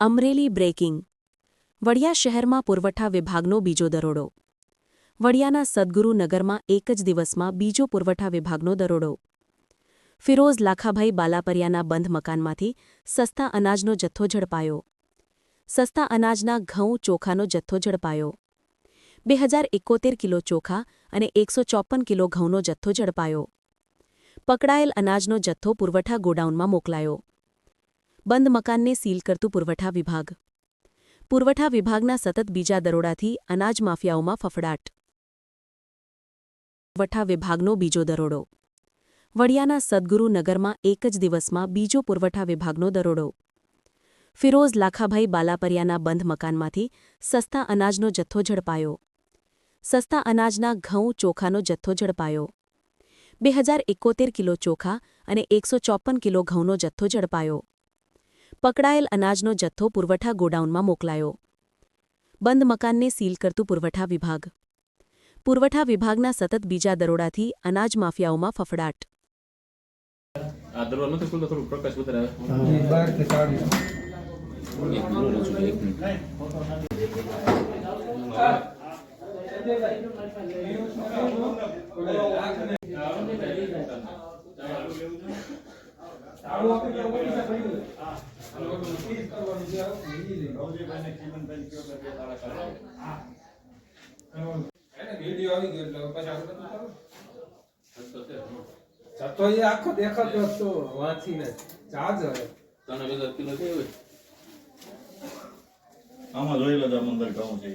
Amreli breaking. Vadia શહેરમાં પુરવઠા વિભાગનો બીજો દરોડો. વડિયાના સદગુરુનગરમાં એક જ દિવસમાં બીજો પુરવઠા વિભાગનો દરોડો. ફિરોઝ લાખાભાઈ બાલાપરિયાના બંધ મકાનમાંથી સસ્તા અનાજનો જથ્થો ઝડપાયો. સસ્તા અનાજના ઘઉં ચોખાનો જથ્થો ઝડપાયો. બે હજાર એકોતેર કિલો ચોખા અને એકસો ચોપન કિલો ઘઉંનો જથ્થો ઝડપાયો. પકડાયેલ અનાજનો જથ્થો પુરવઠા ગોડાઉનમાં મોકલાયો. બંધ મકાનને સીલ કરતું પુરવઠા વિભાગ. પુરવઠા વિભાગના સતત બીજા દરોડાથી અનાજ માફિયાઓમાં ફફડાટ. પુરવઠા વિભાગનો બીજો દરોડો. વડિયાના સદગુરુનગરમાં એક જ દિવસમાં બીજો પુરવઠા વિભાગનો દરોડો. ફિરોઝ લાખાભાઈ બાલાપરિયાના બંધ મકાનમાંથી સસ્તા અનાજનો જથ્થો ઝડપાયો. સસ્તા અનાજના ઘઉં ચોખાનો જથ્થો ઝડપાયો. બે હજાર એકોતેર કિલો ચોખા અને એકસો ચોપન કિલો ઘઉંનો જથ્થો ઝડપાયો. પકડાયેલ અનાજનો જથ્થો પુરવઠા ગોડાઉનમાં મોકલાયો. બંધ મકાનને સીલ કરતું પુરવઠા વિભાગ. પુરવઠા વિભાગના સતત બીજા દરોડાથી અનાજ માફિયાઓમાં ફફડાટ. આ દરવાજો નથી ખુલતો થોડું પ્રકાશ વધારે આવે. એ જતો દેખાતો હતો વાંચીને ચાર્જ હવે તને ભેગા કિલો આમાં જોઈ લો મંદર ઘઉં છે